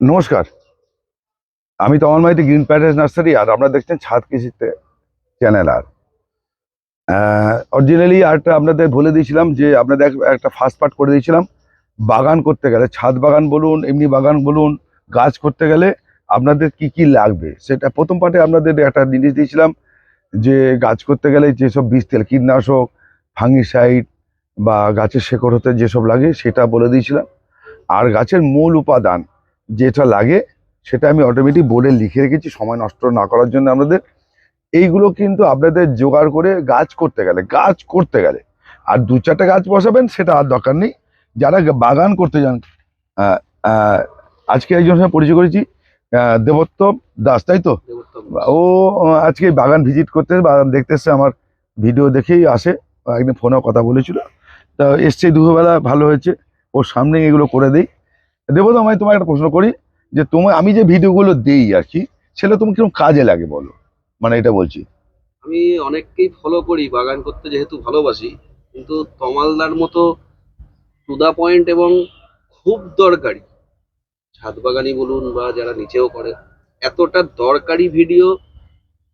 নমস্কার। আমি তমল মাইতি, গ্রিন প্যারেজ নার্সারি, আর আপনারা দেখছেন ছাদ কৃষিতে চ্যানেল আর। অরিজিনালি আরটা আপনাদের বলে দিয়েছিলাম যে আপনাদের একটা ফার্স্ট পার্ট করে দিয়েছিলাম। বাগান করতে গেলে, ছাদ বাগান বলুন, এমনি বাগান বলুন, গাছ করতে গেলে আপনাদের কি কি লাগবে? সেটা প্রথম পার্টে আপনাদের একটা জিনিস দিয়েছিলাম যে গাছ করতে গেলে যেসব বীজ, তেল, কীটনাশক ফাঙ্গিসাইড বা গাছের শেকড় হতে যেসব লাগে সেটা বলে দিয়েছিলাম। আর গাছের মূল উপাদান যেটা লাগে সেটা আমি অটোমেটিক বোর্ডে লিখে রেখেছি সময় নষ্ট না করার জন্য আপনাদের এইগুলো কিন্তু আপনাদের জোগাড় করে গাছ করতে গেলে গাছ করতে গেলে। আর দু চারটে গাছ বসাবেন সেটা আর দরকার নেই। যারা বাগান করতে যান আজকে একজনের সঙ্গে পরিচয় করেছি দেবোত্তম দাস তাই তো? ও আজকে বাগান ভিজিট করতে বাগান দেখতে এসছে আমার ভিডিও দেখেই আসে। একদিন ফোনেও কথা বলেছিল। তা এসছে দুপুরবেলা ভালো হয়েছে। ওর সামনে এগুলো করে দেই। দেবো তো আমি তোমার একটা প্রশ্ন করি, যে তোমার আমি যে ভিডিওগুলো দেই আর কি, সেটা তুমি কীরকম কাজে লাগে বলো? মানে এটা বলছি। আমি অনেককেই ফলো করি, বাগান করতে যেহেতু ভালোবাসি, কিন্তু তমালদার মতো টু দা পয়েন্ট এবং খুব দরকারি। ছাদ বাগানি বলুন বা যারা নিচেও করে, এতটা দরকারি ভিডিও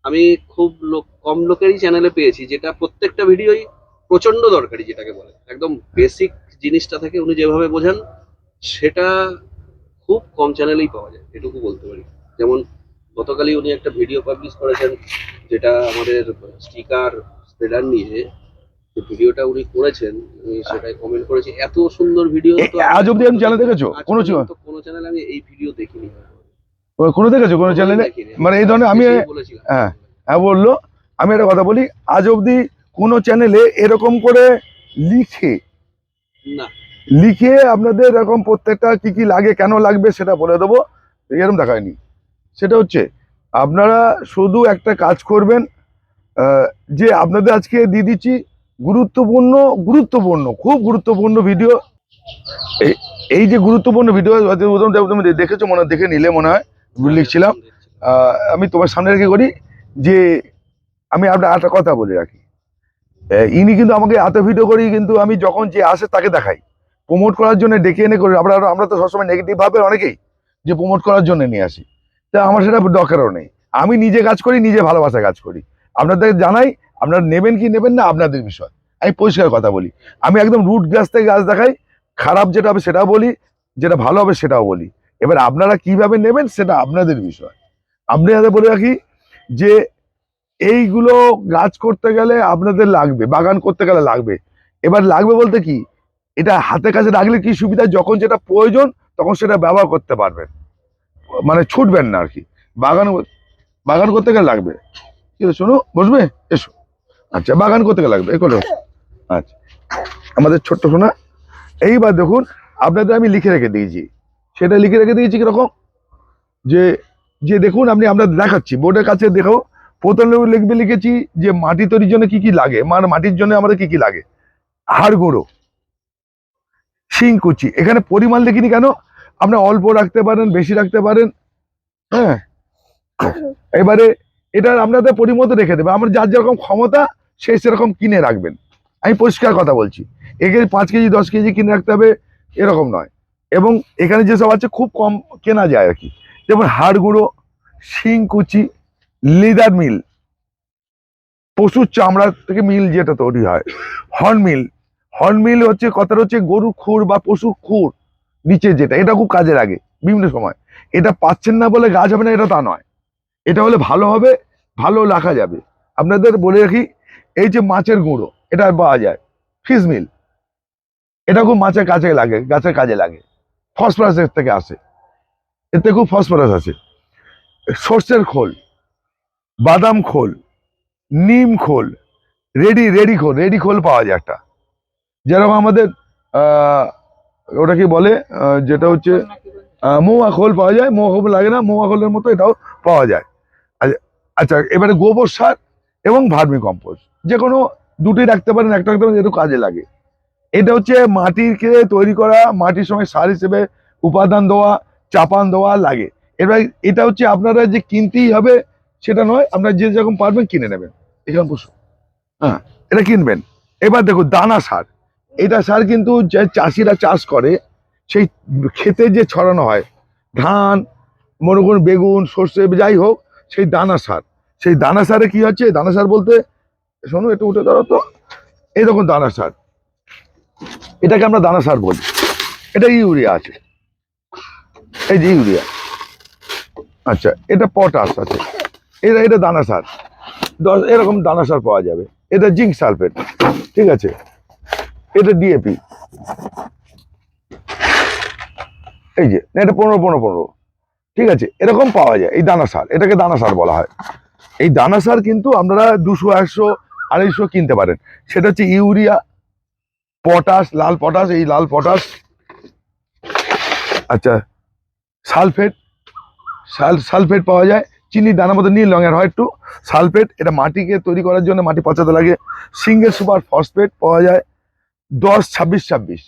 আমি খুব লোক, কম লোকেরই চ্যানেলে পেয়েছি, যেটা প্রত্যেকটা ভিডিওই প্রচণ্ড দরকারি যেটাকে বলে। একদম বেসিক জিনিসটা থেকে উনি যেভাবে বোঝান সেটা খুব কম চ্যানেলেই পাওয়া যায় এটুকু বলতে পারি। যেমন গতকালই উনি একটা ভিডিও পাবলিশ করেছেন যেটা আমাদের স্টিকার স্প্রেডার নিয়ে যে ভিডিওটা উনি করেছেন আমি সেটাই কমেন্ট করেছি। এত সুন্দর ভিডিও এ- আজ অব্দি আমি চ্যানেল দেখেছ? কোনো পর্যন্ত কোনো চ্যানেল আমি এই ভিডিও দেখিনি। কোনো দেখেছ? কোনো চ্যানেলে। মানে এই ধরনের আমি হ্যাঁ হ্যাঁ বলল আমি একটা কথা বলি আজ অবধি কোনো চ্যানেলে এরকম করে লিখে না। লিখে আপনাদের এরকম প্রত্যেকটা কি কি লাগে, কেন লাগবে সেটা বলে দেবো। এরকম দেখায়নি। সেটা হচ্ছে, আপনারা শুধু একটা কাজ করবেন যে আপনাদের আজকে দিয়ে দিচ্ছি গুরুত্বপূর্ণ গুরুত্বপূর্ণ, খুব গুরুত্বপূর্ণ ভিডিও। এই- যে গুরুত্বপূর্ণ ভিডিও তুমি দেখেছ, মনে দেখে নিলে মনে হয়, লিখছিলাম। আমি তোমার সামনে রেখে করি যে, আমি আপনার একটা কথা বলে রাখি। ইনি কিন্তু আমাকে এত ভিডিও করি কিন্তু আমি যখন যে আসে তাকে দেখাই। প্রমোট করার জন্য ডেকে এনে করি আমরা আমরা তো সবসময় নেগেটিভ ভাবে অনেকেই যে প্রমোট করার জন্য নিয়ে আসি। তা আমার সেটা দরকারও নেই। আমি নিজে কাজ করি, নিজে ভালোবাসা কাজ করি। আপনাদের জানাই, আপনারা নেবেন কি নেবেন না, আপনাদের বিষয়। আমি পরিষ্কার কথা বলি। আমি একদম রুট গাছ থেকে গাছ দেখাই। খারাপ যেটা হবে সেটাও বলি, যেটা ভালো হবে সেটাও বলি। এবার আপনারা কীভাবে নেবেন সেটা আপনাদের বিষয়। আপনি হাতে বলে রাখি যে এইগুলো গাছ করতে গেলে আপনাদের লাগবে, বাগান করতে গেলে লাগবে। এবার লাগবে বলতে কি? এটা হাতে কাছে রাখলে কি সুবিধা? যখন যেটা প্রয়োজন তখন সেটা ব্যবহার করতে পারবেন। মানে ছুটবেন না আর কি। বাগান বাগান করতে গেলে লাগবে। কি হলো, শোনো বসবে? এসো। আচ্ছা বাগান করতে গেলে লাগবে। এগুলো আচ্ছা। আমাদের ছোট্ট শোনা এইবার দেখুন আপনাদের আমি লিখে রেখে দিয়েছি। সেটা লিখে রেখে দিয়েছি কীরকম? যে যে দেখুন আপনি আমরা দেখাচ্ছি। বোর্ডের কাছে দেখো প্রথম লিখবে লিখেছি যে মাটি তৈরির জন্য কি কি লাগে? মানে মাটির জন্য আমাদের কি কি লাগে? হাড় গুঁড়ো। শিংকুচি এখানে পরিমাণ লিখিনি কেন? আপনি অল্প রাখতে পারেন, বেশি রাখতে পারেন। হ্যাঁ? এবারে এটা আপনাদের পরিমতো রেখে দেবে। আমার যার যেরকম ক্ষমতা, সে সেরকম কিনে রাখবেন। আমি পরিষ্কার কথা বলছি। এখানে পাঁচ কেজি, দশ কেজি কিনে রাখতে হবে, এরকম নয়। এবং এখানে যেসব আছে, খুব কম কেনা যায় আর কি। যেমন হাড় গুঁড়ো শিংকুচি লিদার মিল। পশুর চামড়া থেকে মিল যেটা তৈরি হয়, হর্ন মিল। হর্ন মিল হচ্ছে, কথাটা হচ্ছে গরুর খুর বা পশুর খুর, নিচে যেটা, এটা খুব কাজে লাগে বিভিন্ন সময়। এটা পাচ্ছেন না বলে গাছ হবে না, এটা তা নয়। এটা হলে ভালো হবে, ভালো রাখা যাবে। আপনাদের বলে রাখি, এই যে মাছের গুঁড়ো, এটা পাওয়া যায়। Fish meal. এটা খুব মাছের কাছে লাগে, গাছের কাজে লাগে। ফসফরাসের থেকে আসে। এতে খুব ফসফরাস আছে। সর্ষের খোল, বাদাম খোল, নিম খোল, রেডি রেডি খোল রেডি খোল পাওয়া যায় একটা। যেরকম আমাদের ওটা কি বলে যেটা হচ্ছে মৌয়া খোল পাওয়া যায়, মৌয়া খোল লাগে না, মৌয়া খোলের মতো এটাও পাওয়া যায়। আচ্ছা- আচ্ছা এবারে গোবর সার এবং ভার্মি কম্পোস্ট যে কোনো দুটি রাখতে পারেন, একটা রাখতে পারেন, যেহেতু কাজে লাগে। এটা হচ্ছে মাটিকে তৈরি করা, মাটির সময় সার হিসেবে উপাদান দেওয়া, চাপান দেওয়া লাগে। এবার এটা হচ্ছে আপনারা যে কিনতেই হবে, সেটা নয়, আপনারা যে যেরকম পারবেন কিনে নেবেন। এখানে বসুন হ্যাঁ এটা কিনবেন। এবার দেখুন দানা সার। এটা সার কিন্তু যে চাষিরা চাষ করে, সেই ক্ষেতে যে ছড়ানো হয়, ধান, মনে করুন বেগুন, সর্ষে, যাই হোক, সেই দানা সার। সেই দানা সারে কি হচ্ছে? দানা সার বলতে, শোনো একটু উঠে দাঁড়াও তো। এই রকম দানা সার। এটাকে আমরা দানা সার বলি। এটা ইউরিয়া আছে। এই যে ইউরিয়া। আচ্ছা এটা পটাশ আছে। এটা এটা দানা সার। দশ, এরকম দানা সার পাওয়া যাবে। এটা জিঙ্ক সালফেট। ঠিক আছে? এটা ডিএপি এই যে এটা পনেরো পনেরো পনেরো। ঠিক আছে, এরকম পাওয়া যায়, এই দানা সার, এটাকে দানা সার বলা হয়। এই দানা সার কিন্তু আপনারা দুশো একশো আড়াইশো কিনতে পারেন। সেটা হচ্ছে ইউরিয়া, পটাশ, লাল পটাশ, এই লাল পটাশ আচ্ছা সালফেট, সাল, সালফেট পাওয়া যায়। চিনির দানা মতো নীল রঙের হয় একটু। সালফেট, এটা মাটিকে তৈরি করার জন্য মাটি পচাতে লাগে। সিঙ্গেল সুপার ফসফেট পাওয়া যায়। দশ, ছাব্বিশ ছাব্বিশ।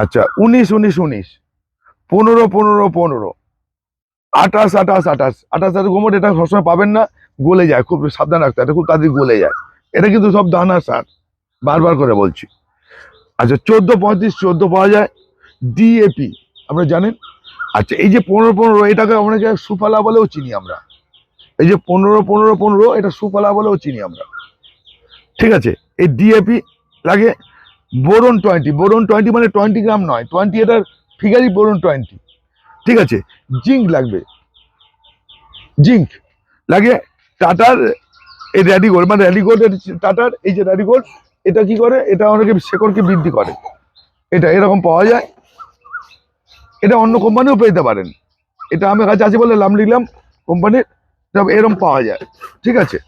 আচ্ছা উনিশ উনিশ উনিশ। পনেরো পনেরো পনেরো। আঠাশ আঠাশ আঠাশ। আঠাশ আঠাশ গোমট, এটা সবসময় পাবেন না, গলে যায়। খুব সাবধান রাখতে এটা খুব তাড়াতাড়ি গলে যায়। এটা কিন্তু সব দানা সার, বারবার করে বলছি। আচ্ছা চোদ্দ, পঁয়ত্রিশ, চোদ্দ পাওয়া যায় ডিএপি আপনারা জানেন? আচ্ছা এই যে পনেরো পনেরো, এটাকে অনেকে সুফলা বলেও চিনি আমরা। এই যে পনেরো পনেরো পনেরো, এটা সুফলা বলেও চিনি আমরা। ঠিক আছে, এই ডিএপি লাগে বোরন টোয়েন্টি বোরন টোয়েন্টি মানে টোয়েন্টি গ্রাম নয়, টোয়েন্টি এটার ফিগারই বোরন টোয়েন্টি। ঠিক আছে, জিঙ্ক লাগবে, জিঙ্ক লাগে টাটার এই র্যাডিগোল্ড মানে র্যাডিগোল্ড টাটার এই যে র্যাডিগোল্ড, এটা কি করে? এটা অনেকে শেকড়কে বৃদ্ধি করে। এটা এরকম পাওয়া যায়। এটা অন্য কোম্পানিও পেতে পারেন। এটা আমার কাছে আছে বলে নাম লিখলাম কোম্পানির, এটা এরকম পাওয়া যায়। ঠিক আছে,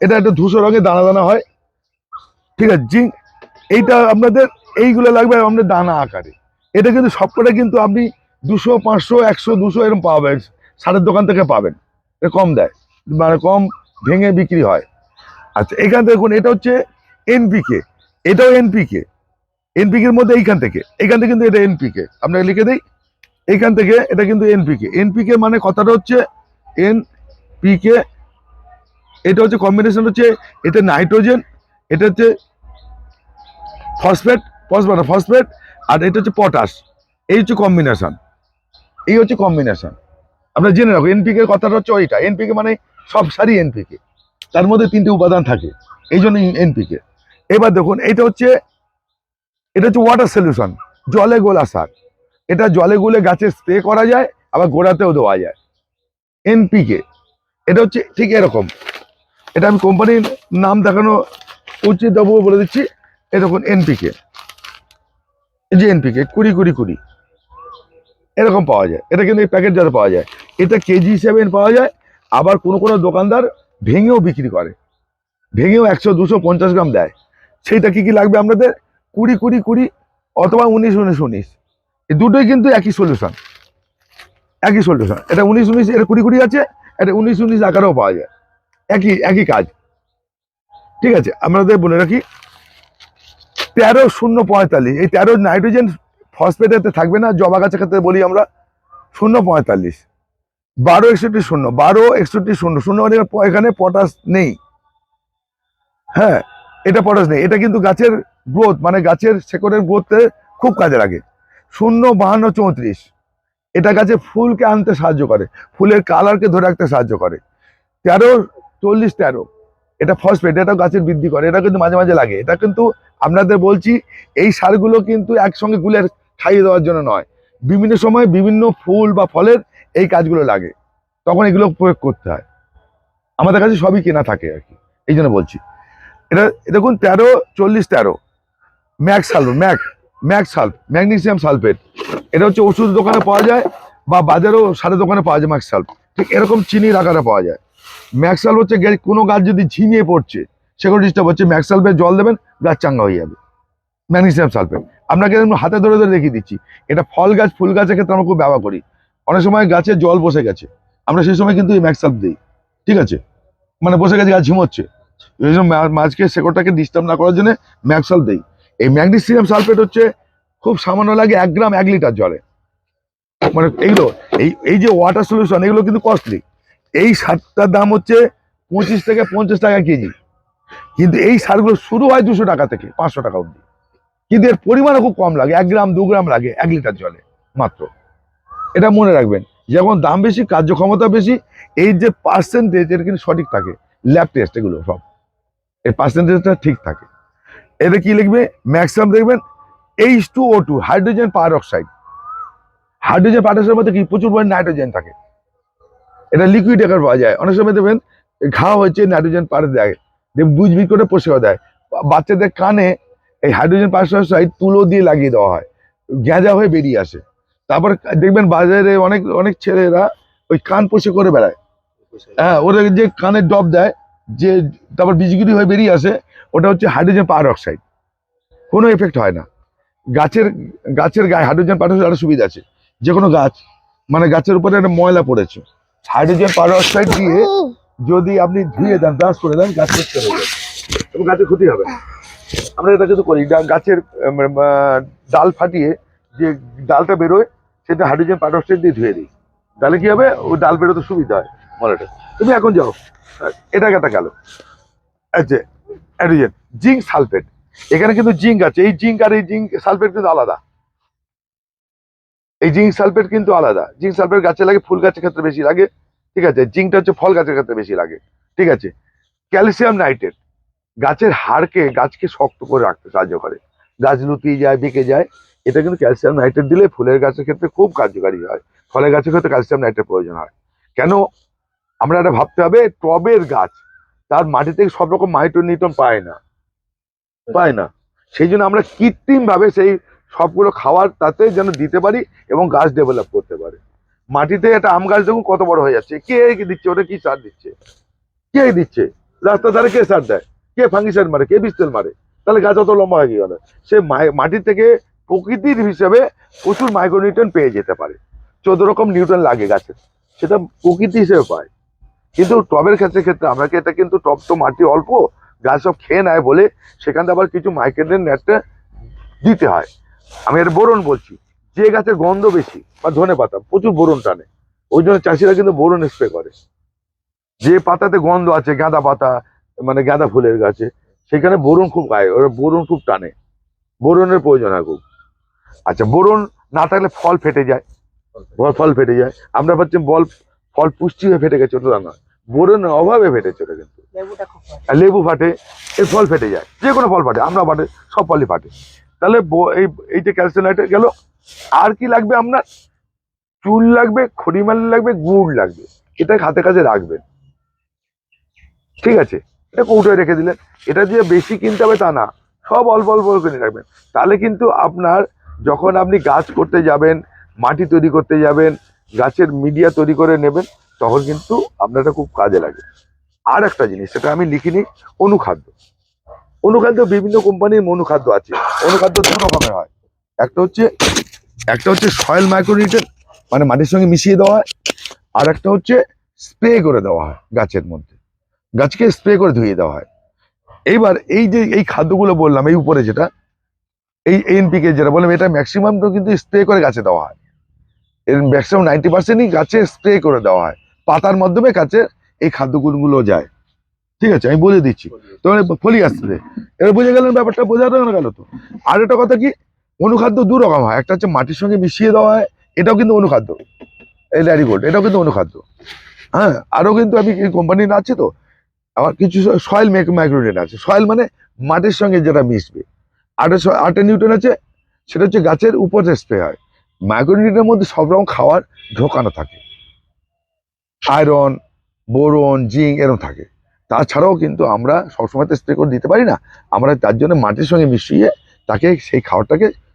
এটা একটা ধূসর রঙের দানা দানা হয়। ঠিক আছে, জিঙ্ক এইটা আপনাদের, এইগুলো লাগবে আপনাদের দানা আকারে। এটা কিন্তু সবকটা কিন্তু আপনি দুশো, পাঁচশো, একশো, দুশো এরকম পাবেন সারের দোকান থেকে পাবেন। এটা কম দেয় মানে কম ভেঙে বিক্রি হয়। আচ্ছা এখান থেকে দেখুন, এটা হচ্ছে এনপিকে এটাও এনপিকে এনপিকের মধ্যে এইখান থেকে এইখান থেকে কিন্তু এটা এনপিকে আপনাকে লিখে দেই, এইখান থেকে এটা কিন্তু এনপিকে এনপিকে মানে কথাটা হচ্ছে এনপিকে এটা হচ্ছে কম্বিনেশন হচ্ছে এতে নাইট্রোজেন এটা হচ্ছে ফসফেট ফসফেট ফসফেট, আর এটা হচ্ছে পটাশ। এই হচ্ছে কম্বিনেশন এই হচ্ছে কম্বিনেশন আপনারা জেনে রাখো এনপিকে কথাটা হচ্ছে ওইটা। এনপিকে মানে সব সারই এনপিকে তার মধ্যে তিনটে উপাদান থাকে। এই জন্য এনপিকে এবার দেখুন এটা হচ্ছে এটা হচ্ছে ওয়াটার সলিউশন জলে গোলা সার। এটা জলে গুলে গাছে স্প্রে করা যায়, আবার গোড়াতেও দেওয়া যায়। এনপিকে এটা হচ্ছে ঠিক এরকম। এটা আমি কোম্পানির নাম দেখানো উচিত দেবো বলে দিচ্ছি। এরকম এনপিকে এই যে এনপিকে কুড়ি কুড়ি কুড়ি। এরকম পাওয়া যায়। এটা কিন্তু এই প্যাকেট যাতে পাওয়া যায়। এটা কেজি হিসাবে পাওয়া যায়। আবার কোনো কোনো দোকানদার ভেঙেও বিক্রি করে। ভেঙেও একশো, দুশো, পঞ্চাশ গ্রাম দেয়। সেইটা কি কি লাগবে আপনাদের? কুড়ি কুড়ি কুড়ি অথবা উনিশ উনিশ উনিশ। এই দুটোই কিন্তু একই সলিউশন একই সলিউশন এটা উনিশ উনিশ, এটা কুড়ি কুড়ি আছে। এটা উনিশ উনিশ আকারেও পাওয়া যায়। একই একই কাজ। ঠিক আছে? আমাদের বলে রাখি তেরো শূন্য পঁয়তাল্লিশ। এই তেরো নাইট্রোজেন ফসফেটেতে থাকবে না, জবা গাছের ক্ষেত্রে বলি আমরা শূন্য পঁয়তাল্লিশ। বারো একষট্টি শূন্য, বারো একষট্টি শূন্য শূন্য মানে এখানে পটাশ নেই। হ্যাঁ এটা পটাশ নেই। এটা কিন্তু গাছের গ্রোথ মানে গাছের শেকড়ের গ্রোথে খুব কাজে লাগে। শূন্য, বাহান্ন, চৌত্রিশ। এটা গাছে ফুলকে আনতে সাহায্য করে, ফুলের কালারকে ধরে রাখতে সাহায্য করে। তেরো, চল্লিশ, তেরো। এটা ফসফেট এটা গাছের বৃদ্ধি করে এটা কিন্তু মাঝে মাঝে লাগে। এটা কিন্তু আপনাদের বলছি, এই সারগুলো কিন্তু একসঙ্গে গুলে খাইয়ে দেওয়ার জন্য নয়। বিভিন্ন সময় বিভিন্ন ফুল বা ফলের এই কাজগুলো লাগে। তখন এগুলো প্রয়োগ করতে হয়। আমাদের কাছে সবই কেনা থাকে আর কি। এই জন্য বলছি। এটা, দেখুন, তেরো, চল্লিশ, তেরো। Max sulph mag max sulph, magnesium sulphate. এটা হচ্ছে ওষুধ দোকানে পাওয়া যায় বা বাজারেও সারের দোকানে পাওয়া যায় ম্যাক্স সালফ। ঠিক এরকম চিনির আকারে পাওয়া যায়। ম্যাক্স সালফ হচ্ছে কোনো গাছ যদি ঝিমিয়ে পড়ছে সেগুলো ডিস্টার্ব হচ্ছে ম্যাক্স সালফেট জল দেবেন গাছ চাঙ্গা হয়ে যাবে। ম্যাগনেসিয়াম সালফেট আপনাকে হাতে ধরে ধরে দেখিয়ে দিচ্ছি। এটা ফল গাছ, ফুল গাছের ক্ষেত্রে আমরা খুব ব্যবহার করি। অনেক সময় গাছে জল বসে গেছে। আমরা সেই সময় কিন্তু এই ম্যাক্স সালফ দিই। ঠিক আছে? মানে বসে গেছে, গাছ ঝিমোচ্ছে। এই জন্য মাছকে শেকড়টাকে ডিস্টার্ব না করার জন্য ম্যাক্স সালফ দিই। এই ম্যাগনেসিয়াম সালফেট হচ্ছে, খুব সামান্য লাগে এক গ্রাম এক লিটার জলে। মানে এইগুলো, এই এই যে ওয়াটার সলিউশন এগুলো কিন্তু কস্টলি এই সারটার দাম হচ্ছে পঁচিশ থেকে পঞ্চাশ টাকা কেজি। কিন্তু এই সারগুলো শুরু হয় দুশো টাকা থেকে, পাঁচশো টাকা অবধি। কিন্তু এর পরিমাণও খুব কম লাগে, এক গ্রাম, দু গ্রাম লাগে, এক লিটার জলে, মাত্র। এটা মনে রাখবেন যেমন দাম বেশি, কার্যক্ষমতা বেশি, এই যে পার্সেন্টেজ এর কিন্তু সঠিক থাকে ল্যাব টেস্ট এগুলো সব। এই পার্সেন্টেজটা ঠিক থাকে। এতে কি লিখবে? ম্যাক্সিমাম দেখবেন H two O two hydrogen peroxide hydrogen per মধ্যে কি? প্রচুর পরিমাণে নাইট্রোজেন থাকে। এটা লিকুইড আকার পাওয়া যায়। অনেক সময় দেখবেন, ঘা হয়েছে নাইট্রোজেন পার দেয়। দিয়ে বুঝবি করে পরিষ্কার দেয়। বাচ্চাদের কানে এই হাইড্রোজেন পারঅক্সাইড তুলো দিয়ে লাগিয়ে দেওয়া হয়। গ্যাঁজা হয়ে বেরিয়ে আসে। তারপর দেখবেন বাজারে অনেক অনেক ছেলেরা ওই কান পোষে করে বেড়ায়। হ্যাঁ ওরা যে কানে ডব দেয়, যে তারপর বিজগুড়ি হয়ে বেরিয়ে আসে, ওটা হচ্ছে হাইড্রোজেন পার অক্সাইড কোনো এফেক্ট হয় না। গাছের গাছের গায়ে হাইড্রোজেন পার অক্সাইড সুবিধা আছে। যে কোনো গাছ মানে গাছের উপরে একটা ময়লা পড়েছে। হাইড্রোজেন পার অক্সাইড দিয়ে যদি আপনি ধুয়ে দেন ব্রাশ করে দেন, গাছ পরিষ্কার হয়ে যাবে। এবং গাছের ক্ষতি হবে আমরা এটা কিন্তু করি গাছের ডাল ফাটিয়ে যে ডালটা বেরোয়, সেটা হাইড্রোজেন পার অক্সাইড দিয়ে ধুয়ে দিই। তাহলে কি হবে? ও ডাল বেরোতে সুবিধা হয় মলাটা। তুমি এখন যাও। এটা একটা গেল। আচ্ছা অ্যাডিজেন জিঙ্ক সালফেট এখানে কিন্তু জিঙ্ক আছে। এই জিঙ্ক আর এই জিঙ্ক সালফেট কিন্তু আলাদা। এই জিঙ্ক সালফেট কিন্তু আলাদা। জিঙ্ক সালফেট গাছে লাগে, ফুল গাছের ক্ষেত্রে বেশি লাগে। ঠিক আছে? জিঙ্কটা হচ্ছে ফল গাছের ক্ষেত্রে বেশি লাগে। ঠিক আছে? ক্যালসিয়াম নাইট্রেট, গাছের হাড়কে গাছকে শক্ত করে রাখতে সাহায্য করে। গাছ লুটিয়ে যায়, বেঁকে যায়, এটা কিন্তু ক্যালসিয়াম নাইট্রেট দিলে ফুলের গাছের ক্ষেত্রে খুব কার্যকারী হয়। ফলের গাছের ক্ষেত্রে ক্যালসিয়াম নাইট্রেট প্রয়োজন হয়। কেন? আমরা এটা ভাবতে হবে, টবের গাছ, তার মাটি থেকে সব রকম মাইক্রোনিউট্রন পায় না। পায় না। সেই জন্য আমরা কৃত্রিমভাবে সেই সবগুলো খাওয়ার তাতে যেন দিতে পারি এবং গাছ ডেভেলপ করতে পারে। মাটিতে একটা আম গাছ দেখুন কত বড় হয়ে যাচ্ছে। কে দিচ্ছে? ওটা কি সার দিচ্ছে? কে দিচ্ছে? রাস্তার ধারে কে সার দেয়? কে ফাঙ্গিসাইড মারে? কে বিস্তেল মারে? তাহলে গাছ অত লম্বা হয়ে গেল সে মাই- মাটি থেকে প্রকৃতির হিসেবে প্রচুর মাইক্রোনিউট্রন পেয়ে যেতে পারে। চোদ্দ রকম নিউটন লাগে গাছের সেটা প্রকৃতি হিসেবে পায়। কিন্তু টবের ক্ষেত্রে ক্ষেত্রে আমরা এটা কিন্তু টব তো মাটি অল্প, গাছ সব খেয়ে নেয় বলে সেখান আবার কিছু মাইক্রোনিউট্রন একটা দিতে হয়। আমি এটা বোরন বলছি। যে গাছের গন্ধ বেশি বা ধনে পাতা প্রচুর বোরন টানে। ওই জন্য চাষিরা কিন্তু বোরন স্প্রে করে। যে পাতাতে গন্ধ আছে গাঁদা পাতা মানে গাঁদা ফুলের গাছে সেখানে বোরন খুব গায়ে ওরা বোরন খুব টানে। বোরনের প্রয়োজন হয় খুব। আচ্ছা বোরন না থাকলে ফল ফেটে যায়। ফল ফল ফেটে যায়। আমরা ভাবছি বল ফল পুষ্টি হয়ে ফেটে গেছে ওটা না বোরনের অভাবে ফেটেছে ওটা কিন্তু। লেবু ফাটে এই ফল ফেটে যায়। যে কোনো ফল ফাটে আমরা ফাটে সব ফলই ফাটে। তাহলে এই এইটা ক্যালসিয়াম গেল আর কি লাগবে আপনার? চুল লাগবে, খড়িমাল লাগবে, গুড় লাগবে। এটা হাতে কাছে রাখবেন। ঠিক আছে? এটা কৌটোয় রেখে দিলেন। এটা যে বেশি কিনতে হবে তা না। সব অল্প অল্প করে রাখবেন। তাহলে কিন্তু আপনার যখন আপনি গাছ করতে যাবেন, মাটি তৈরি করতে যাবেন, গাছের মিডিয়া তৈরি করে নেবেন, তখন কিন্তু আপনার এটা খুব কাজে লাগে। আর একটা জিনিস, সেটা আমি লিখিনি, অনুখাদ্য। অনুখাদ্য বিভিন্ন কোম্পানির অনুখাদ্য আছে। অনুখাদ্য দু রকমের হয়। একটা হচ্ছে একটা হচ্ছে সয়েল মাইক্রোনিউট্রেন মানে মাটির সঙ্গে মিশিয়ে দেওয়া হয়, আর একটা হচ্ছে স্প্রে করে দেওয়া হয় গাছের মধ্যে। গাছকে স্প্রে করে ধুয়ে দেওয়া হয়। এইবার এই যে এই খাদ্যগুলো বললাম, এই উপরে যেটা, এই এনপিকে যেটা বললাম, এটা ম্যাক্সিমাম তো কিন্তু স্প্রে করে গাছে দেওয়া হয়। এর ম্যাক্সিমাম নাইনটি পার্সেন্টই গাছে স্প্রে করে দেওয়া হয়। পাতার মাধ্যমে গাছে এই খাদ্যগুলো যায়। ঠিক আছে, আমি বলে দিচ্ছি। তোমার ফলি আসছে এবার বুঝে গেলেন ব্যাপারটা বোঝা গেল তো? আর একটা কথা কি অনুখাদ্য দু রকম হয়। একটা হচ্ছে মাটির সঙ্গে মিশিয়ে দেওয়া হয়, এটাও কিন্তু অনুখাদ্য। এই ল্যারিগোল্ড এটাও কিন্তু অনুখাদ্য। হ্যাঁ আরও কিন্তু আমি কোম্পানির আছে তো, আমার কিছু সয়েল মাইক্রোনিউট্রেন আছে। সয়েল মানে মাটির সঙ্গে যেটা মিশবে। আরেকটা স- আরেকটা নিউট্রেন আছে, সেটা হচ্ছে গাছের উপরে স্প্রে হয়। মাইক্রোনিউট্রেনের মধ্যে সব রকম খাবার ঢোকানো থাকে। আয়রন বোরন জিঙ্ক এরকম থাকে। তাছাড়াও কিন্তু আমরা সবসময় তো স্প্রে করে দিতে পারি না। আমরা তার জন্য মাটির সঙ্গে মিশিয়ে তাকে সেই খাবারটাকে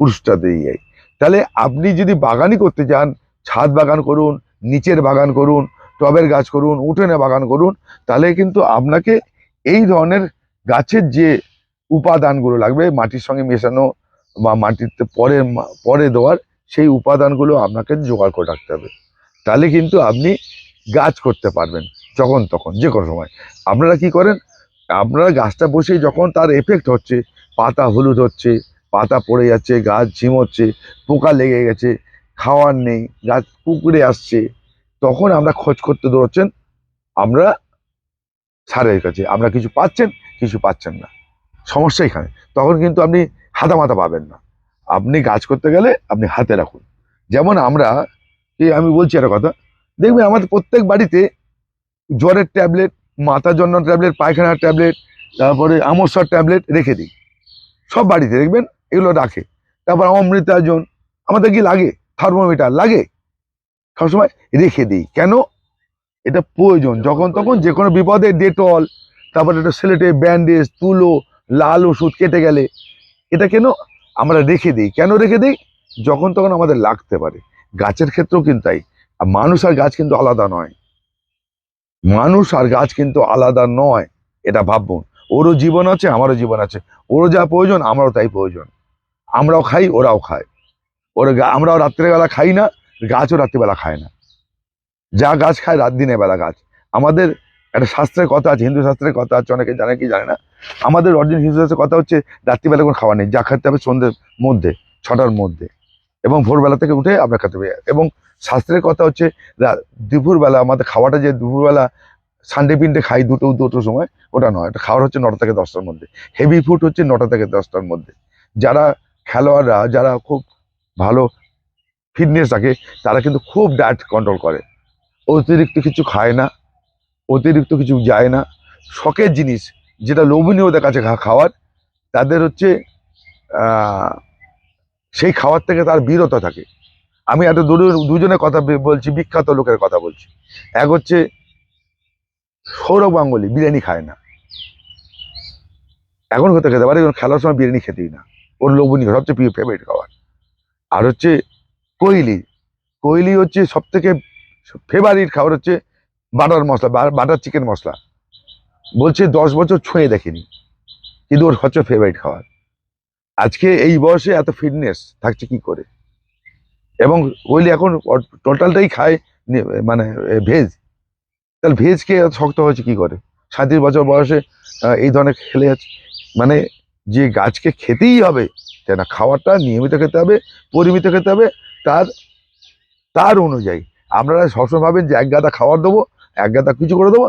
পুরুষটা দিয়ে যাই তাহলে আপনি যদি বাগানই করতে চান, ছাদ বাগান করুন, নিচের বাগান করুন, টবের গাছ করুন, উঠোনে বাগান করুন, তাহলে কিন্তু আপনাকে এই ধরনের গাছের যে উপাদানগুলো লাগবে, মাটির সঙ্গে মেশানো বা মাটিতে পরে পরে দেওয়ার সেই উপাদানগুলো আপনাকে জোগাড় করে রাখতে হবে। তাহলে কিন্তু আপনি গাছ করতে পারবেন, যখন তখন, যে কোনো সময়। আপনারা কি করেন, আপনারা গাছটা বসে যখন তার এফেক্ট হচ্ছে, পাতা হলুদ হচ্ছে পাতা পড়ে যাচ্ছে, গাছ ঝিমোচ্ছে, পোকা লেগে গেছে, খাওয়ার নেই গাছ পুকুরে আসছে। তখন আমরা খোঁজ করতে দৌড়চ্ছেন, আমরা সারের কাছে, আমরা কিছু পাচ্ছেন কিছু পাচ্ছেন না। সমস্যা এখানে। তখন কিন্তু আপনি হাতা মাথা পাবেন না। আপনি গাছ করতে গেলে আপনি হাতে রাখুন। যেমন আমরা, এই আমি বলছি একটা কথা দেখবে আমাদের প্রত্যেক বাড়িতে জ্বরের ট্যাবলেট, মাথা যন্ত্রণ ট্যাবলেট, পায়খানার ট্যাবলেট, তারপরে আমস্যার ট্যাবলেট রেখে দিই। সব বাড়িতে দেখবেন এগুলো রাখে। তারপর অমৃতাজন আমাদের কি লাগে? থার্মোমিটার লাগে। সবসময় রেখে দিই। কেন? এটা প্রয়োজন। যখন তখন যে কোনো বিপদে ডেটল, তারপরে একটা সিলেটে ব্যান্ডেজ তুলো, লাল ওষুধ কেটে গেলে এটা কেন আমরা রেখে দিই? কেন রেখে দিই? যখন তখন আমাদের লাগতে পারে। গাছের ক্ষেত্রেও কিন্তু তাই। আর মানুষ আর গাছ কিন্তু আলাদা নয়। মানুষ আর গাছ কিন্তু আলাদা নয়, এটা ভাবুন। ওরও জীবন আছে, আমারও জীবন আছে। ওরও যা প্রয়োজন, আমারও তাই প্রয়োজন। আমরাও খাই, ওরাও খায়। ওরা আমরাও রাত্রেবেলা খাই না, গাছও রাত্রিবেলা খায় না। যা গাছ খায়, রাত দিনের বেলা গাছ। আমাদের একটা শাস্ত্রের কথা আছে, হিন্দু শাস্ত্রের কথা আছে, অনেকে জানে কি জানে না। আমাদের অরিজিন হিন্দু শাস্ত্রের কথা হচ্ছে, রাত্রিবেলা কোনো খাওয়া নেই, যা খেতে হবে সন্ধ্যের মধ্যে, ছটার মধ্যে। এবং ভোরবেলা থেকে উঠে আপনার খেতে হবে এবং শাস্ত্রের কথা হচ্ছে দুপুরবেলা আমাদের খাওয়াটা যে দুপুরবেলা সানডে পিনডে খাই দুটো, দুটোর সময়, ওটা নয়। এটা খাওয়ার হচ্ছে নটা থেকে দশটার মধ্যে। হেভি ফুড হচ্ছে নটা থেকে দশটার মধ্যে। যারা খেলোয়াড়রা যারা খুব ভালো ফিটনেস থাকে, তারা কিন্তু খুব ডায়েট কন্ট্রোল করে। অতিরিক্ত কিছু খায় না, অতিরিক্ত কিছু যায় না। শখের জিনিস, যেটা লোভনীয়দের কাছে খাওয়ার, তাদের হচ্ছে সেই খাওয়ার থেকে তার বিরত থাকে। আমি এত দুজনের কথা বলছি, বিখ্যাত লোকের কথা বলছি। এক হচ্ছে, সৌরভ গাঙ্গুলি বিরিয়ানি খায় না। এখন হতে খেতে পারে? খেলার সময় বিরিয়ানি খেতেই না। ওর লোভনীয় সবচেয়ে প্রিয় ফেভারিট খাবার। আর হচ্ছে কোহলি কোহলি হচ্ছে সব থেকে ফেভারিট খাবার হচ্ছে butter masala butter chicken masala. বলছে দশ বছর ছুঁয়ে দেখেনি, কিন্তু ওর হচ্ছে ফেভারিট খাবার। আজকে এই বয়সে এত ফিটনেস থাকছে কি করে? এবং কোহলি এখন টোটালটাই খায় মানে ভেজ তাহলে ভেজ কে শক্ত হয়েছে কি করে? সাঁত্রিশ বছর বয়সে এই ধরনের খেলে মানে যে গাছকে খেতেই হবে তাই না খাবারটা নিয়মিত খেতে হবে, পরিমিত খেতে হবে, তার তার অনুযায়ী। আপনারা সবসময় ভাবেন যে এক গাদা খাবার দেবো, এক গাদা কিছু করে দেবো,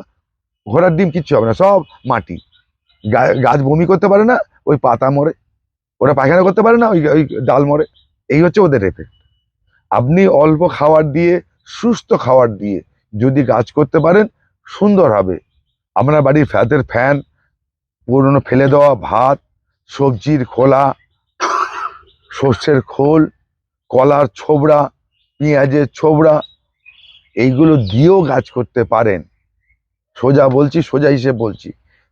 ঘোড়ার ডিম কিচ্ছু হবে না, সব মাটি। গাছ বমি করতে পারে না, ওই পাতা মরে, ওরা পায়খানা করতে পারে না, ওই ওই ডাল মরে, এই হচ্ছে ওদের এফেক্ট আপনি অল্প খাবার দিয়ে, সুস্থ খাবার দিয়ে যদি গাছ করতে পারেন, সুন্দর হবে। আপনার বাড়ির ফ্যাটের ফ্যান পুরনো ফেলে দেওয়া ভাত সবজির খোলা, সর্ষের খোল, কলার ছোবড়া, পেঁয়াজের ছোবড়া, এইগুলো দিয়েও গাছ করতে পারেন। সোজা বলছি, সোজা হিসেবে বলছি।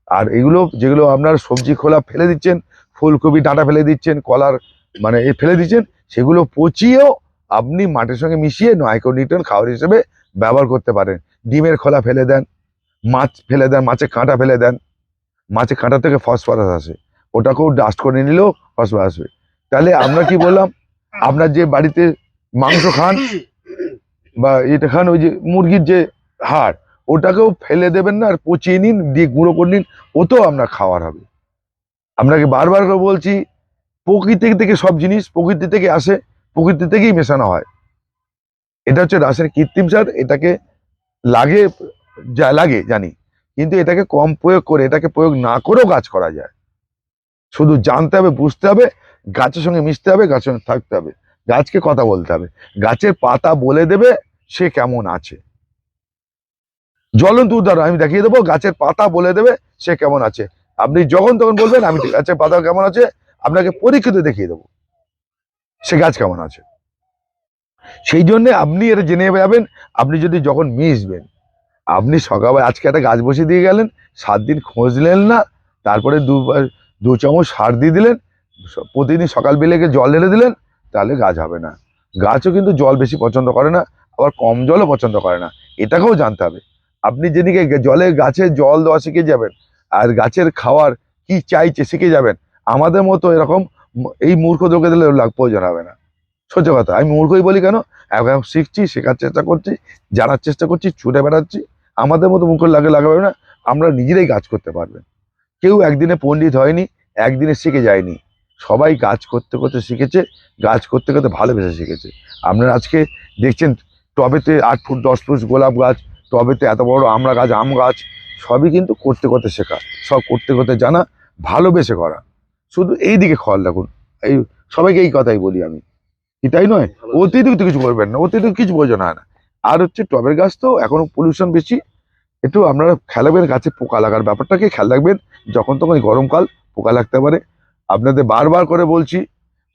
আর এগুলো যেগুলো আপনার সবজি খোলা ফেলে দিচ্ছেন, ফুলকপি ডাঁটা ফেলে দিচ্ছেন, কলার মানে এ ফেলে দিচ্ছেন, সেগুলো পচিয়েও আপনি মাটির সঙ্গে মিশিয়ে নাইকোনিটন খাবার হিসেবে ব্যবহার করতে পারেন। ডিমের খোলা ফেলে দেন, মাছ ফেলে দেন মাছে কাঁটা ফেলে দেন। মাছের কাঁটা থেকে ফসফরাস আসে। ওটাকেও ডাস্ট করে নিলেও ফসফরাস আসবে। তাহলে আমরা কি বললাম, আপনার যে বাড়িতে মাংস খান বা এটা খান, ওই যে মুরগির যে হাড়, ওটাকেও ফেলে দেবেন না, আর পচিয়ে নিন, দিয়ে গুঁড়ো করে নিন ওতেও আপনার খাওয়ার হবে। আপনাকে বারবার করে বলছি, প্রকৃতি থেকে সব জিনিস প্রকৃতি থেকে আসে, প্রকৃতি থেকেই মেশানো হয়। এটা হচ্ছে রাসায়নিক কৃত্রিম সার, এটাকে লাগে, যা লাগে, জানি। কিন্তু এটাকে কম প্রয়োগ করে, এটাকে প্রয়োগ না করেও গাছ করা যায়। শুধু জানতে হবে, বুঝতে হবে, গাছের সঙ্গে মিশতে হবে, গাছের সঙ্গে থাকতে হবে। গাছকে কথা বলতে হবে। গাছের পাতা বলে দেবে সে কেমন আছে। জ্বলন্ত উদাহরণ, আমি দেখিয়ে দেবো, গাছের পাতা বলে দেবে সে কেমন আছে। আপনি যখন তখন বলবেন, আমি গাছের পাতা কেমন আছে, আপনাকে পরীক্ষিত দেখিয়ে দেবো সে গাছ কেমন আছে। সেই জন্য আপনি এটা জেনে যাবেন, আপনি যদি যখন মিশবেন, আপনি সকালে আজকে একটা গাছ বসিয়ে দিয়ে গেলেন, সাত দিন খুঁজলেন না, তারপরে দু দু চামচ সার দিয়ে দিলেন প্রতিদিন সকাল বেলেকে জল ঢেলে দিলেন, তাহলে গাছ হবে না। গাছও কিন্তু জল বেশি পছন্দ করে না, আবার কম জলও পছন্দ করে না। এটাকেও জানতে হবে। আপনি যেদিকে জলে গাছে জল দেওয়া শিখে যাবেন, আর গাছের খাওয়ার কি চাইছে শিখে যাবেন, আমাদের মতো এরকম এই মূর্খ লোকে দিলে প্রয়োজন হবে না। সহ্য কথা, আমি মূর্খই বলি কেন? এখন শিখছি, শেখার চেষ্টা করছি, জানার চেষ্টা করছি, ছুটে বেড়াচ্ছি, আমাদের মতো মুখ লাগে লাগাবে না, আমরা নিজেরাই গাছ করতে পারবেন। কেউ একদিনে পণ্ডিত হয়নি একদিনে শিখে যায়নি। সবাই গাছ করতে করতে শিখেছে গাছ করতে করতে ভালোবেসে শিখেছে। আপনারা আজকে দেখছেন টবেতে আট ফুট দশ ফুট গোলাপ গাছ টবেতে এত বড় আমড়া গাছ আম গাছ সবই কিন্তু করতে করতে শেখা সব করতে করতে জানা ভালোবেসে করা। শুধু এই দিকে খয়াল রাখুন এই সবাইকে এই কথাই বলি আমি। কি তাই নয়? অতিরিক্ত কিছু করবেন না অতিরিক্ত কিছু প্রয়োজন হয় না। আর হচ্ছে টবের গাছ তো এখনও পলিউশন বেশি একটু আপনারা খেয়াল রাখবেন গাছে পোকা লাগার ব্যাপারটাকে খেয়াল রাখবেন, যখন তখন গরমকাল পোকা লাগতে পারে। আপনাদের বারবার করে বলছি,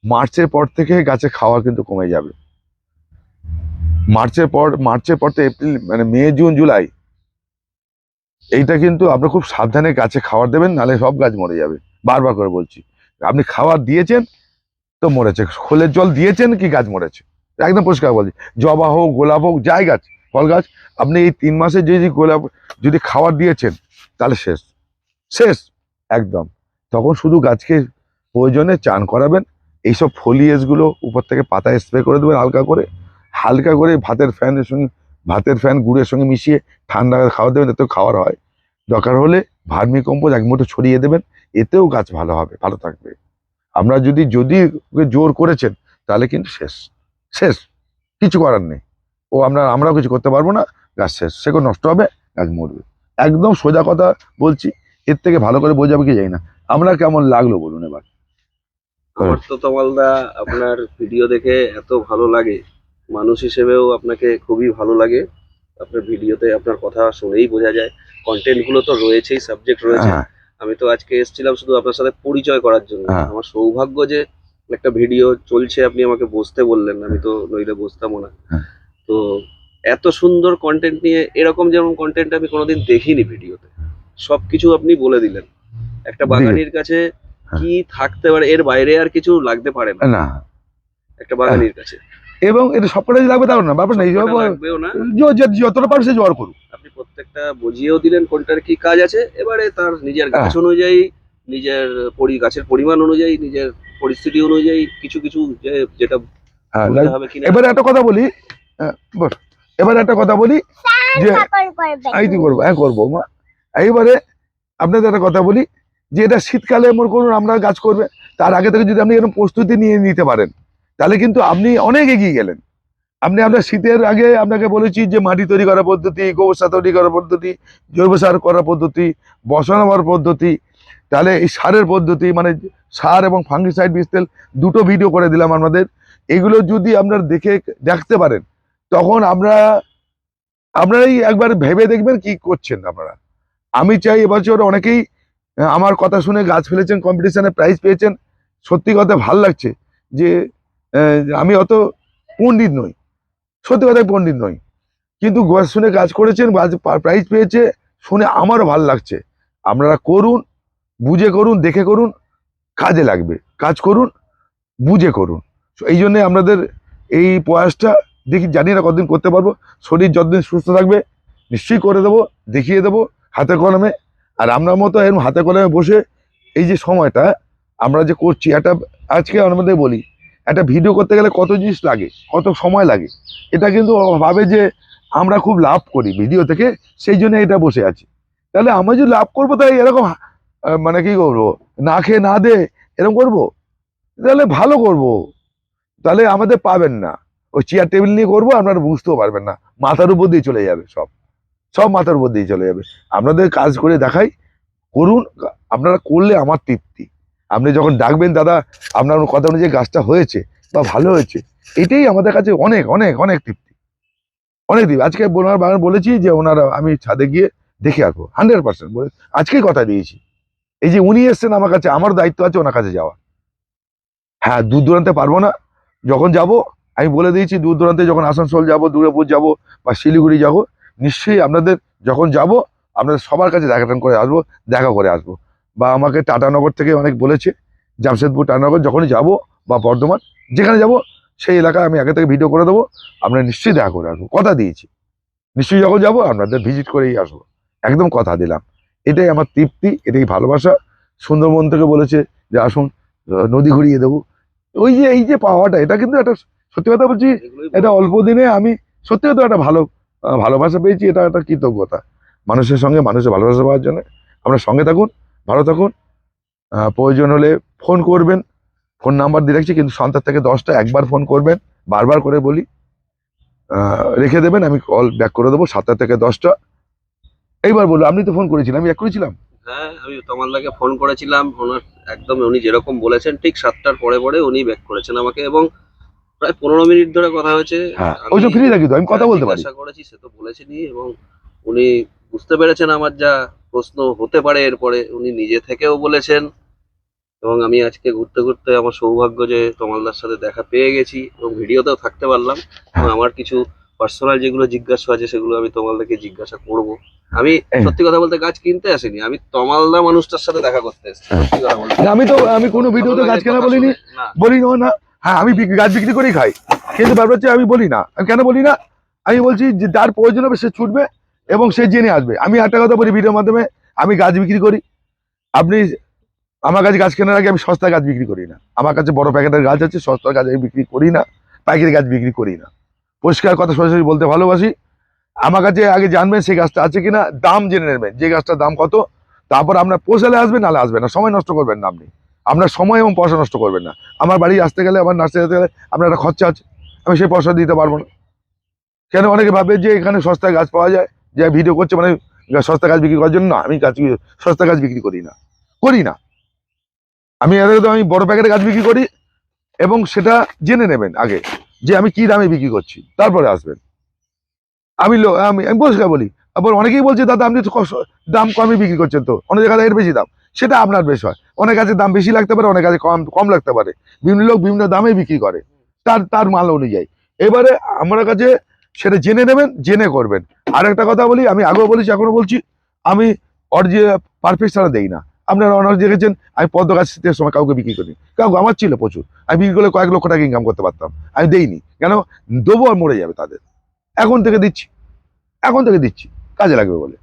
মার্চের পর থেকে গাছে খাওয়া কিন্তু কমে যাবে। মার্চের পর মার্চের পর তো এপ্রিল মানে মে, জুন, জুলাই। এইটা কিন্তু আপনার খুব সাবধানে গাছে খাবার দেবেন, নাহলে সব গাছ মরে যাবে। বারবার করে বলছি। আপনি খাবার দিয়েছেন তো মরেছে। খোলের জল দিয়েছেন কি গাছ মরেছে? একদম পরিষ্কার বলছি। জবা হোক, গোলাপ হোক, যাই গাছ। ফল গাছ, আপনি এই তিন মাসে যদি গোলাপ, যদি খাবার দিয়েছেন, তাহলে শেষ। শেষ, একদম। তখন শুধু গাছকে প্রয়োজনে চান করাবেন। এইসব ফলিয়েজগুলো উপর থেকে পাতায় স্প্রে করে দেবেন হালকা করে। হালকা করে ভাতের ফ্যানের সঙ্গে, ভাতের ফ্যান গুড়ের সঙ্গে মিশিয়ে ঠান্ডা খাওয়া দেবেন, এতেও খাওয়ার হয়। দরকার হলে ভার্মি কম্পোজ এক মুঠো ছড়িয়ে দেবেন, এতেও গাছ ভালো হবে, ভালো থাকবে। আমরা যদি যদি জোর করেছেন, তাহলে কিন্তু শেষ। শেষ। কিছু করার নেই। ও আমরা আমরাও কিছু করতে পারব না গাছ শেষ। সেগুলো নষ্ট হবে গাছ মরবে। একদম সোজা কথা বলছি এর থেকে ভালো করে বোঝাবে কি যাই না। আমরা কেমন লাগল বলুন এবার। আমার তো তমালদা আপনার ভিডিও দেখে এত ভালো লাগে। মানুষ হিসেবেও আপনাকে খুবই ভালো লাগে। আপনার ভিডিওতে আপনার কথা শুনেই বোঝা যায়। কন্টেন্টগুলো তো রয়েছেই সাবজেক্ট রয়েছে। হ্যাঁ। আমি তো আজকে এসেছিলাম শুধু আপনার সাথে পরিচয় করার জন্য। হ্যাঁ। আমার সৌভাগ্য যে একটা ভিডিও চলছে আপনি আমাকে বসতে বললেন। আমি তো নইলে বসতামও না। হ্যাঁ। তো এত সুন্দর কন্টেন্ট নিয়ে এরকম যেমন কন্টেন্ট আমি কোনোদিন দেখিনি ভিডিওতে সবকিছু আপনি বলে দিলেন। একটা বাগানির কাছে হ্যাঁ। কি থাকতে পারে? এর বাইরে আর কিছু লাগতে পারে না। একটা বাগানির কাছে। এবং এটা সবকটা লাগবে তাও না ব্যাপার নেই যতটা পারবে সে জোয়ার করুক। আপনি প্রত্যেকটা বুঝিয়েও দিলেন কোনটার কি কাজ আছে। এবারে তার নিজের গাছ হ্যাঁ। অনুযায়ী নিজের পরি গাছের পরিমাণ অনুযায়ী নিজের পরিস্থিতি অনুযায়ী কিছু কিছু যে যেটা হ্যাঁ বলতে হবে কিনা। এবারে একটা কথা বলি এবারে একটা কথা বলি যে এই তুই করব হ্যাঁ করব মা। এইবারে আপনাদের একটা কথা বলি যে এটা শীতকালে মনে করুন আমরা গাছ করবে? তার আগে থেকে যদি আপনি এরকম প্রস্তুতি নিয়ে নিতে পারেন তাহলে কিন্তু আপনি অনেক এগিয়ে গেলেন। আপনি আপনার শীতের আগে আপনাকে বলেছি যে মাটি তৈরি করার পদ্ধতি গোবর সার তৈরি করার পদ্ধতি জৈব সার করার পদ্ধতি বসানোর পদ্ধতি তাহলে এই সারের পদ্ধতি মানে সার এবং ফাঙ্গিসাইড বীজ তেল দুটো ভিডিও করে দিলাম আমাদের। এগুলো যদি আপনারা দেখে দেখতে পারেন তখন আমরা, আপনারাই একবার ভেবে দেখবেন কি করছেন আপনারা। আমি চাই এবছর অনেকেই আমার কথা শুনে গাছ ফেলেছেন কম্পিটিশানে প্রাইজ পেয়েছেন। সত্যি কথা ভালো লাগছে যে আমি অত পণ্ডিত নই। সত্যি কথাই পণ্ডিত নই। কিন্তু গাছ শুনে কাজ করেছেন, গাছ প্রাইজ পেয়েছে, শুনে আমারও ভালো লাগছে। আপনারা করুন, বুঝে করুন, দেখে করুন, কাজে লাগবে। কাজ করুন, বুঝে করুন। এই জন্যে আপনাদের এই প্রয়াসটা দেখি জানি না কতদিন করতে পারব। শরীর যতদিন সুস্থ থাকবে, নিশ্চয়ই করে দেবো, দেখিয়ে দেবো হাতে কলমে। আর আমরা মতো এরকম হাতে কলমে বসে এই যে সময়টা, আমরা যে করছি, একটা আজকে আমাদের বলি, একটা ভিডিও করতে গেলে কত জিনিস লাগে, কত সময় লাগে। এটা কিন্তু ভাবে যে আমরা খুব লাভ করি ভিডিও থেকে, সেই জন্য এটা বসে আছি। তাহলে আমরা যদি লাভ করব তাই এরকম মানে কি করব? না খেয়ে না দে এরকম করব? তাহলে ভালো করব। তাহলে আমাদের পাবেন না। ওই চেয়ার টেবিল নিয়ে করব, আপনারা বুঝতেও পারবেন না। মাথার উপর দিয়ে চলে যাবে সব। সব মাথার উপর দিয়ে চলে যাবে। আপনাদের কাজ করে দেখাই, করুন, আপনারা করলে আমার তৃপ্তি। আপনি যখন ডাকবেন, দাদা, আপনার কথা অনুযায়ী গাছটা হয়েছে বা ভালো হয়েছে, এটাই আমাদের কাছে অনেক অনেক অনেক তৃপ্তি। অনেক তৃপ্তি। আজকে ওনার বাগান বলেছি যে, ওনারা, আমি ছাদে গিয়ে দেখে আসব। হান্ড্রেড পার্সেন্ট বলে, আজকেই কথা দিয়েছি। এই যে উনি এসছেন আমার কাছে, আমার দায়িত্ব আছে ওনার কাছে যাওয়া হ্যাঁ দূর দূরান্তে পারব না। যখন যাব আমি বলে দিয়েছি, দূর দূরান্তে যখন আসানসোল যাব, দুর্গাপুর যাব বা শিলিগুড়ি যাব, নিশ্চয়ই আপনাদের যখন যাব, আপনাদের সবার কাছে দেখা করে আসব, দেখা করে আসব। বা আমাকে টাটানগর থেকে অনেক বলেছে, জামশেদপুর টাটানগর যখনই যাব বা বর্ধমান, যেখানে যাব, সেই এলাকায় আমি আগে থেকে ভিডিও করে দেবো, আপনারা নিশ্চয়ই দেখা করে আসব। কথা দিয়েছি। নিশ্চয়ই যখন যাব, আপনাদের ভিজিট করেই আসব। একদম কথা দিলাম। এটাই আমার তৃপ্তি, এটাই ভালোবাসা। সুন্দরবন থেকে বলেছে যে আসুন নদী ঘুরিয়ে দেবো। ওই যে, এই যে পাওয়াটা, এটা কিন্তু একটা সত্যি কথা বলছি এটা অল্প দিনে আমি সত্যি কথা একটা ভালো ভালোবাসা পেয়েছি এটা একটা কৃতজ্ঞতা। মানুষের সঙ্গে মানুষের ভালোবাসা পাওয়ার জন্য। আপনার সঙ্গে থাকুন ভালো থাকুন। প্রয়োজন হলে ফোন করবেন। ফোন নাম্বার দিয়ে রাখছি কিন্তু সন্ধ্যার থেকে দশটা একবার ফোন করবেন বারবার করে বলি। রেখে দেবেন আমি কল ব্যাক করে দেবো সাতটা থেকে দশটা। এইবার বলুন আপনি তো ফোন করেছিলাম আমি এক করেছিলাম? হ্যাঁ আমি তমালদাকে ফোন করেছিলাম ওনার একদম উনি যেরকম বলেছেন ঠিক সাতটার পরে পরে উনি ব্যাক করেছেন আমাকে এবং প্রায় পনেরো মিনিট ধরে কথা হয়েছে। হ্যাঁ ওই ফ্রি থাকি তো আমি কথা বলতে পারি। জিজ্ঞাসা করেছি সে তো বলেছেনই এবং উনি বুঝতে পেরেছেন আমার যা প্রশ্ন হতে পারে এরপরে উনি নিজে থেকেও বলেছেন। এবং আমি আজকে ঘুরতে ঘুরতে আমার সৌভাগ্য যে তমালদার সাথে দেখা পেয়ে গেছি এবং ভিডিওতেও থাকতে পারলাম। এবং আমার কিছু পার্সোনাল যেগুলো জিজ্ঞাসা আছে সেগুলো আমি তমালদাকে জিজ্ঞাসা করব। আমি হ্যাঁ। সত্যি কথা বলতে গাছ কিনতে আসিনি আমি তমালদা মানুষটার সাথে দেখা করতে এসেছি। না, আমি তো আমি কোনো ভিডিওতে গাছ কেনা বলিনি। বলি না। না হ্যাঁ আমি গাছ বিক্রি করেই খাই। কিন্তু ব্যাপার হচ্ছে আমি বলি না। আমি কেন বলি না? আমি বলছি যে যার প্রয়োজন হবে সে ছুটবে এবং সে জেনে আসবে। আমি একটা কথা বলি ভিডিওর মাধ্যমে, আমি গাছ বিক্রি করি। আপনি আমার কাছে গাছ কেনার আগে আমি সস্তা গাছ বিক্রি করি না। আমার কাছে বড় প্যাকেটের গাছ আছে, সস্তা গাছ আমি বিক্রি করি না পাইকারি গাছ বিক্রি করি না। পরিষ্কার কথা সরাসরি বলতে ভালোবাসি। আমার কাছে আগে জানবেন সেই গাছটা আছে কিনা, দাম জেনে নেবেন। যে গাছটার দাম কত, তারপর আপনার পোষালে আসবেন নাহলে আসবে না। সময় নষ্ট করবেন না আপনি। আপনার সময় এবং পয়সা নষ্ট করবেন না। আমার বাড়ি আসতে গেলে, আমার নার্সারি আসতে গেলে আপনার একটা খরচা আছে। আমি সেই পয়সা দিতে পারব না। কেন অনেকে ভাবে যে এখানে সস্তায় গাছ পাওয়া যায়? যে ভিডিও করছে মানে সস্তা গাছ বিক্রি করার জন্য? না, আমি গাছ সস্তা গাছ বিক্রি করি না। করি না। আমি তো আমি বড় প্যাকেটে গাছ বিক্রি করি এবং সেটা জেনে নেবেন আগে যে আমি কি দামে বিক্রি করছি। তারপরে আসবেন। আমি আমি আমি পরিষ্কার বলি। আবার অনেকেই বলছে, দাদা, আপনি দাম কমই বিক্রি করছেন তো। অনেক জায়গায় এর বেশি দাম। সেটা আপনার বেশ হয়। অনেক কাছে দাম বেশি লাগতে পারে, অনেক কাছে কম কম লাগতে পারে। বিভিন্ন লোক বিভিন্ন দামে বিক্রি করে। তার তার মাল অনুযায়ী। এবারে আমার কাছে সেটা জেনে নেবেন, জেনে করবেন। আর একটা কথা বলি, আমি আগেও বলেছি এখনও বলছি, আমি অরিজি পারফেক্ট ছাড়া দেই না। আপনারা অনেক দেখেছেন, আমি পদ্ম গাছের সময় কাউকে বিক্রি করি কাউকে, আমার ছিল প্রচুর। আমি বিক্রি করলে কয়েক লক্ষ টাকা ইনকাম করতে পারতাম। আমি দেইনি। কেন? দেবো আর মরে যাবে তাদের। এখন থেকে দিচ্ছি। এখন থেকে দিচ্ছি। কাজে লাগবে বলে।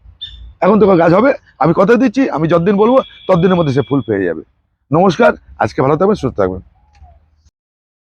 এখন তোকে গাছ হবে, আমি কথা দিচ্ছি, আমি যতদিন বলব, ততদিনের মধ্যে সে ফুল পেয়ে যাবে। নমস্কার, আজকে ভালো থাকবেন, সুস্থ থাকবেন।